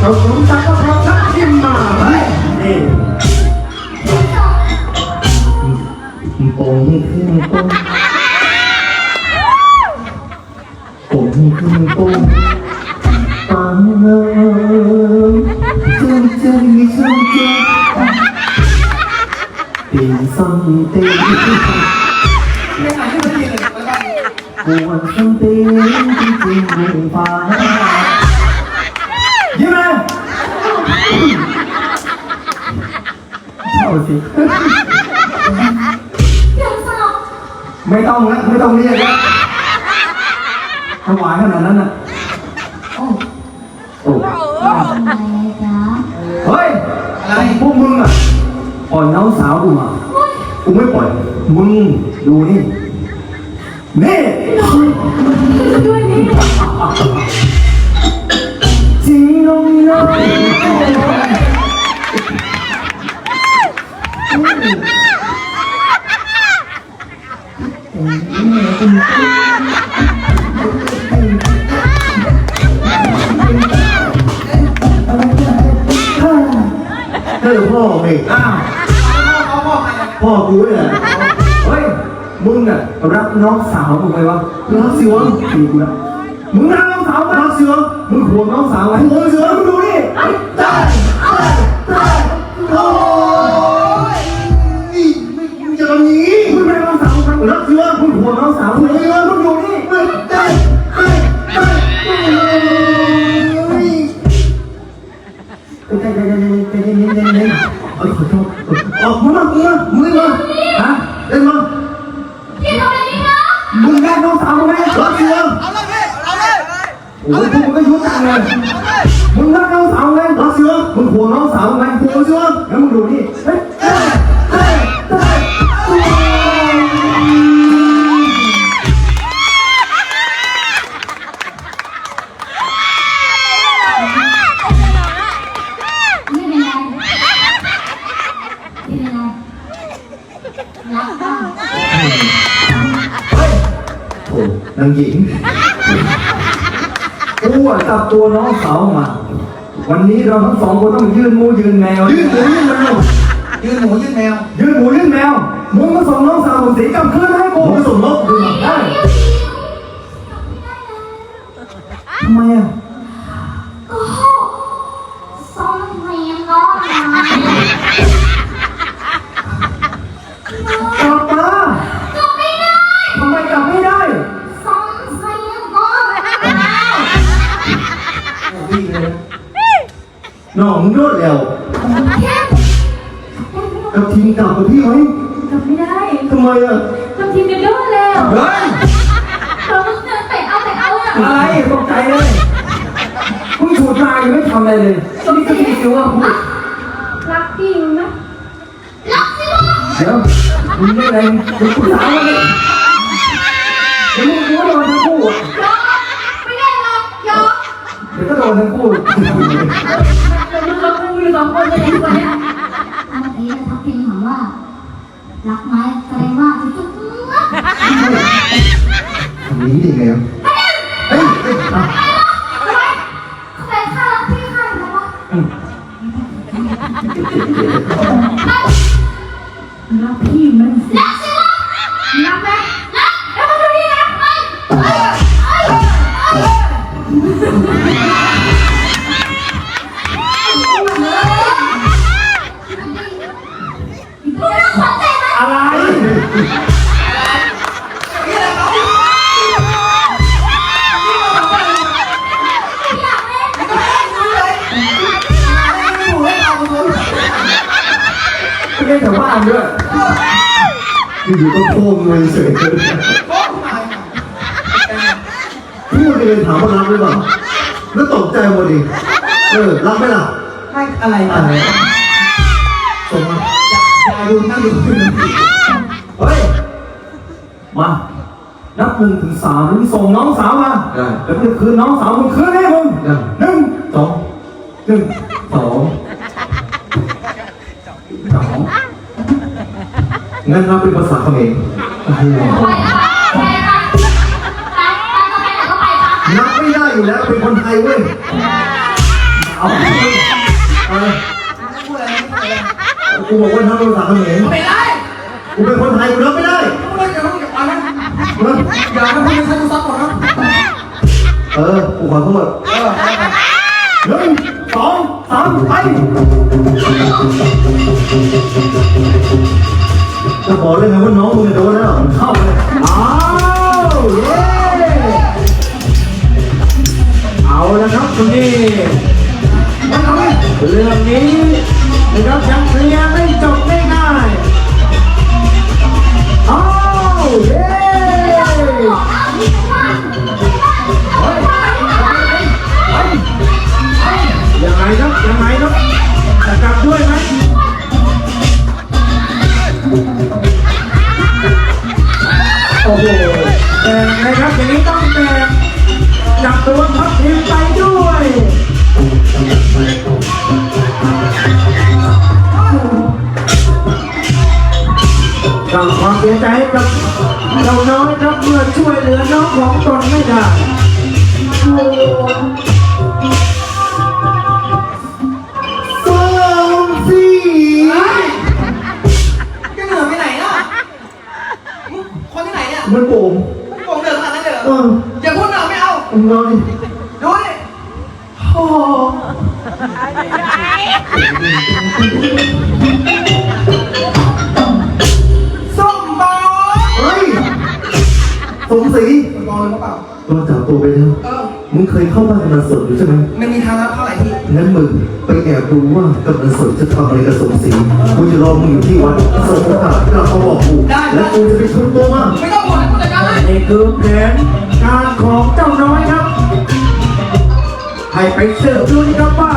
เราสมศักดิ์ก็พร้อมทัพทิมมาเฮ้ยนี่โป่งให้ขึ้นโป่งโป่งขึ้นโป่งปังเลยจึงจึงจึงจึงตีซ้ำตีไม่หายที่มันดีเลยปวดซ้ำตีจริงจริงๆไม่ฟ้ายิ้มเลยไม่ต้องแล้วไม่ต้องเรียกแล้วถวายขนาดนั้นน่ะโอ้โอ้เฮ้ยอะไรพวกมึงอะปล่อยน้องสาวกูมากูไม่ปล่อยมึงดูนี่นี่จริง น้องน้องเฮ้ยพ่อเองอ้าวเขาบอกอะไรพ่อกูเนี่ยเฮ้ย มึงน่ะรักน้องสาวมึงไหมวะรักสิวะดีกูนะมึงรัก น้องสาวไหมรักสิวะมึงห่วงน้องสาวไหมห่วงสิวะมึงดูนี่ได้ได้ได้โอ้ยนี่มึงจะทำอย่างนี้มึงไม่รักน้องสาวมึงรักสิวะมึงห่วงน้องสาวมึงห่วงสิวะมึงดูนี่ไม่ได้ได้ได้เฮ้ยใจเย็นใจเย็นใจเย็นใจเย็นเอ้ยขอโทษออกมามึงมามึงมาฮะเล่นมา อ้ยพวกมึงก็ยุ่งจังเลยมึงรักน้องสาวไหมรักเสือมึงห่วงน้องสาวไหมห่วงเสืองั้นมึงดูนี่เฮ้ยเฮ้ยเฮ้ยเฮ้ยเฮ้ยโอ้นางหญิง กูอะจับตัวน้องสาวมา วันนี้เราทั้งสองคนต้องยืนมูยืนแมว ยืนหมูยืนแมวยืนหมูยืนแมว ยืนหมูยืนแมวมึงมาส่งน้องสาวผมสีกำคืนมาให้กูมาส่งนกคืนมาได้ทำไมอะ น้องมึงรวดเร็วกับทีมกลับกับพี่ไหมกลับไม่ได้ทำไมอะทำทีมกันด้วยแล้วเฮ้ยเราต้องเดินเตะเอาเตะเอาอะอะไรตกใจเลยมึงถูกมายังไม่ทำอะไรเลยนี่ก็คิดว่าพูดรักพี่มึงไหมเดี๋ยวมึงเล่นอะไรมึงปรึกษาอะไรเนี่ยเดี๋ยวมึงรู้ว่าโดนทั้งคู่อะ ไม่ได้หรอกยอม เดี๋ยวก็ โดนทั้งคู่แต่มึงกับกูอยู่สองคนเลยคนเนี้ยเมื่อกี้ทัพทิมถามว่ารักไหมแสดงว่าจุ๊บทำนี้ได้ไงวะ อยู่ๆก็โค้งเลยเฉยโป๊ะมาพูดเลยถามว่ารักหรือเปล่าแล้วตกใจหมดดิเออรักไหมล่ะไม่อะไรอะไรนะส่งมาอย่าดูนั่งดูขึ้นเฮ้ย มา นับหนึ่งถึงสามมึงส่งน้องสาวมาแล้วมึงจะคืนน้องสาวมึงคืนให้มึงหนึ่งสองหนึ่งสอง งั้นนัาเป็นภาษาเขมรโอ้โหนับไม่ได้อยู่แล้วเป็นคนไทยเว้ย เอาเออกูบอกว่านับเป็นภาษาเขมรไม่ได้กูเป็นคนไทยกูนับไม่ได้ไม่ได้เดี๋ยวมึงอย่ามานอย่ามาพูดให้กูซัสก่คนนะเออกูขอโทษเออหนึ่งสองสามไป จะบอกเลยไงว่าน้องมึงโดนแล้วเข้าเลยอ้าวเย้เอาละครับคุณนี่เรื่องนี้นะครับยังเคลียร์ไม่จบง่ายๆอ้าวเย้ยังไงครับยังไงครับจะกลับด้วยไหม โอ้โหแต่นะครับอย่างนี้ต้องแต่จับตัวทัพทีมไปด้วยสร้างความเสียใจให้กับเราน้อยครับเมื่อช่วยเหลือน้องของตนไม่ได้ ไปแล้ว เออ มึงเคยเข้าบ้านกำนันสดอยู่ใช่ไหมมันมีทางลัดเท่าไหร่พี่งั้นมึงไปแอบดูว่ากำนันสดจะทำอะไรกับสมศรีกูจะรอมึงอยู่ที่วัดส่งโอกาสที่เราเขาบอกกูแล้วกูจะไปชนตัวมาไม่ต้องห่วงผู้จัดการเลยนี่คือแผนการของเจ้าน้อยครับ ให้ไปสืบดูนะครับว่า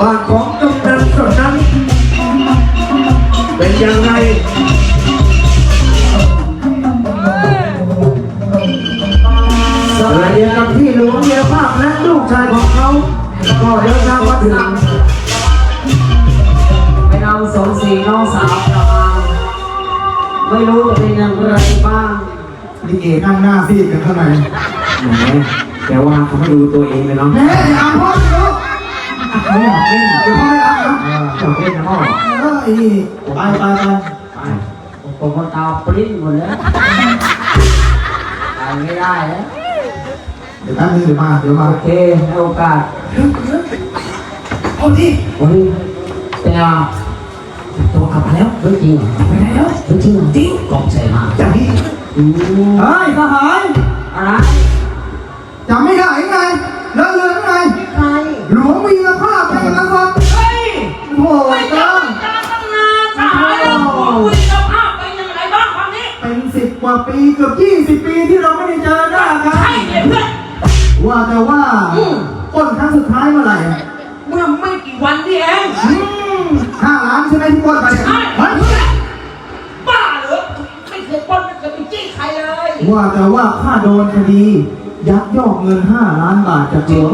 บ้านของกำนันสดนั้นเป็นยังไงสวัสดีครับพี่หลวงเมียภาพและลูกชายของเขาก็เดินทางมาถึงไปนำสมศรีน้องสาวกลับมาไม่รู้จะเป็นอย่างไรบ้างลิเกนั่งหน้าซีดกันข้างในแหมแต่ว่าเขาไม่ดูตัวเองเลยเนาะแม่อย่าเอาพ่อสิลูกเขาอยากเล่นเดี๋ยวพ่อไม่รักนะเจ้าเล่นนะพ่อเออไอ้นี่ไปไปไปไปผมก็ตาปริ้นหมดแล้วไปไม่ได้แล้ว เดี๋ยวแป๊บนึงเดี๋ยวมาเดี๋ยวมาโอเคให้โอกาสเอาดิเฮ้ยเป็นไงตัวกลับมาแล้วเฮ้ยจริงเหรอไปแล้วเฮ้ยจริงเหรอจริงกองใจมากอย่างนี้อืมเฮ้ยทหารอะไรจำไม่ได้ไงแล้วเรือนไงใครหลวงวีรภาพในกำลังวัดเฮ้ยโอ้ยเจ้าการตั้งนานสายแล้วคุยกับภาพเป็นยังไงบ้างความนี้เป็นสิบกว่าปีเกือบยี่สิบปีที่เราไม่ได้เจอหน้ากันใช่เลยเพื่อน ว่าแต่ว่าอืมปล้นครั้งสุดท้ายเมื่อไหร่เมื่อไม่กี่วันนี่เองอืมห้าล้านใช่ไหมที่ปล้นไปเนี่ยใช่เฮ้ยบ้าเหรอไม่เคยปล้นไม่เคยไปจี้ใครเลยว่าแต่ว่าข้าโดนคดียักยอกเงินห้าล้านบาทจากหลวง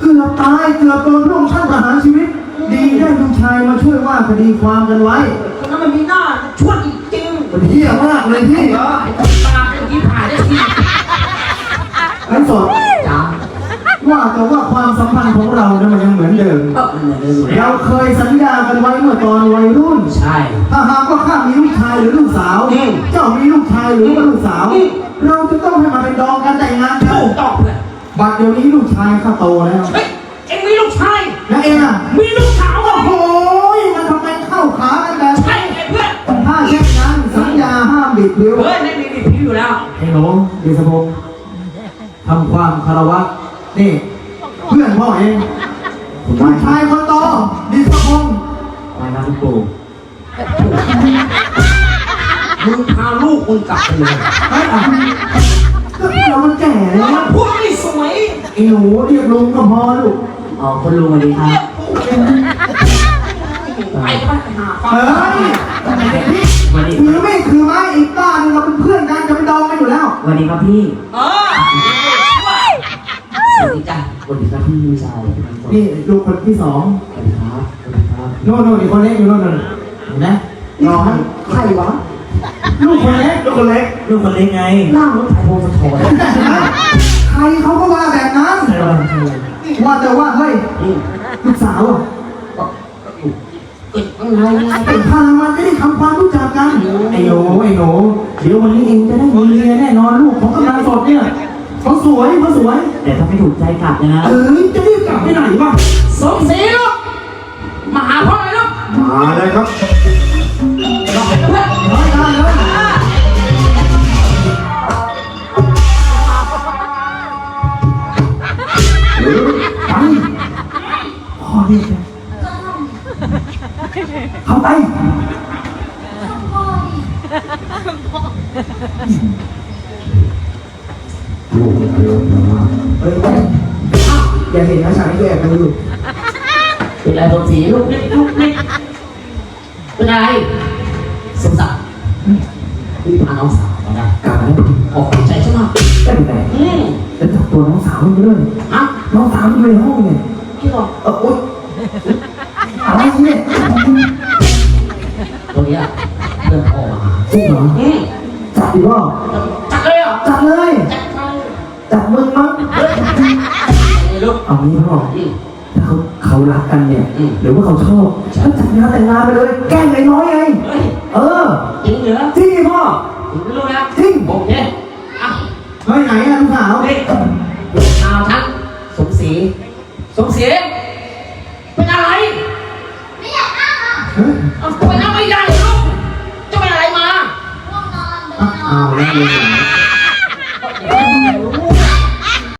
เกือบตายเกือบโดนพระองค์ท่านประหารชีวิต ดีได้ลูกชายมาช่วยว่าคดีความกันไว้คนนั้นมันมีหน้าชั่วจริงมันเหี้ยมากเลยพี่ๆเออไอ้คนตาเป็นที่ผ่านได้ทีไอ้สดจ้า ว่าแต่ว่าความสัมพันธ์ของเราเนี่ยมันยังเหมือนเดิมเออมันเหมือนเดิมอยู่แล้เราวเคยสัญญากันไว้เมื่อตอนวัยรุ่น ใช่ ถ้าหากว่าข้ามีลูกชายหรือลูกสาวอืมเจ้ามีลูกชายหรือว่าลูกสาวอืมเราจะต้องให้มาเป็นดองกันแต่งงานกันถูกต้องเพื่อนบัดเดี๋ยวนี้ลูกชายข้าโตแล้วเฮ้ยเอ็งมีลูกชายแล้วเองอะ มีลูกสาวเหรอโอ้ยมันทำไมเข้าขากันแบบใช่ไงเพื่อนถ้าเช่นนั้นสัญญาห้ามบิดเบี้ยวเฮ้ยไม่มีผิดผิวอยู่แล้วไอ้หนูดีสมงทำความคารวะ นี่ เพื่อนพ่อเองลูกชายคนโตดีสมงไปนะคุณปู่มึงพาลูกมึงกลับไปเลยเฮ้ยอะก็เรามันแก่แล้วมันพูดไม่สวยไอ้หนูเรียกลุงก็พอลูกอ๋อคุณลุงสวัสดีครับไปไปหาฟังเฮ้ยสวัสดีถือไม่ถือไม้อีกบ้านนึงเราเป็นเพื่อนกันจะเป็นดองกันอยู่แล้ว สวัสดีครับพี่ เออส วัสดีจ้ะสวัสดีครับพี่ชายนี่ลูกคนที่สองสวัสดีครับสวัสดีครับโน่นโน่นอีกคนเล็กอยู่โน่นโน่นเห็นไหมรอให้ใครวะ ลูกคนเล็กลูกคนเล็กลูกคนเล็กไงหน้ารถไฟโพสะทอนใครเขาก็ว่าแบบนั้นใครวะว่าแต่ว่าเฮ้ยอืมลูกสาวอะก็ก็อยู่ก็ยังไงไงไอ้พามันจะได้ทำความรู้จักกันไอ้หนูไอ้หนูเดี๋ยววันนี้เองจะได้มีเรียแน่นอนลูกของกำลังสดเนี่ย เขาสวยเขาสวย แต่ถ้าไม่ถูกใจกลับนะ เอ้ยจะรีบกลับไปไหนวะสมศรีลูกมาหาพ่อเลยลูกมาเลยครับรอให้เพื่อนได้ได้เลยไปพ่อเรียกนะเข้าไป เฮ้ยอย่าเห็นนะฉากนี้แยกกันอยู่เป็นอะไรสมศรีลูกนี่ลูกนี่เป็นอะไรสมศักดิ์พี่พาน้องสาวมาได้กลับมาแล้วออกใจใช่ไหมได้ไหนอืมจะจับตัวน้องสาวมันด้วยฮะน้องสาวมันอยู่ในห้องเนี่ยพี่บอกเออโอ๊ยอะไรเนี่ยตัวเนี้ยเพื่อนพ่อมาหาจริงเหรออืมจับดิพ่อจัดเลยเหรอจับเลย จัดเลยจับมึงมั้งนี่ลูกเอางี้พ่ออืมถ้าเขาเขารักกันเนี่ย อืม หรือว่าเขาชอบก็จัดงานแต่งงานไปเลย แกล้งไอ้น้อยไง เฮ้ยเออจริงเหรอจริงดิพ่อ จริงลูกนะจริง โอเคอะเฮ้ยไหนอะลูกสาวเ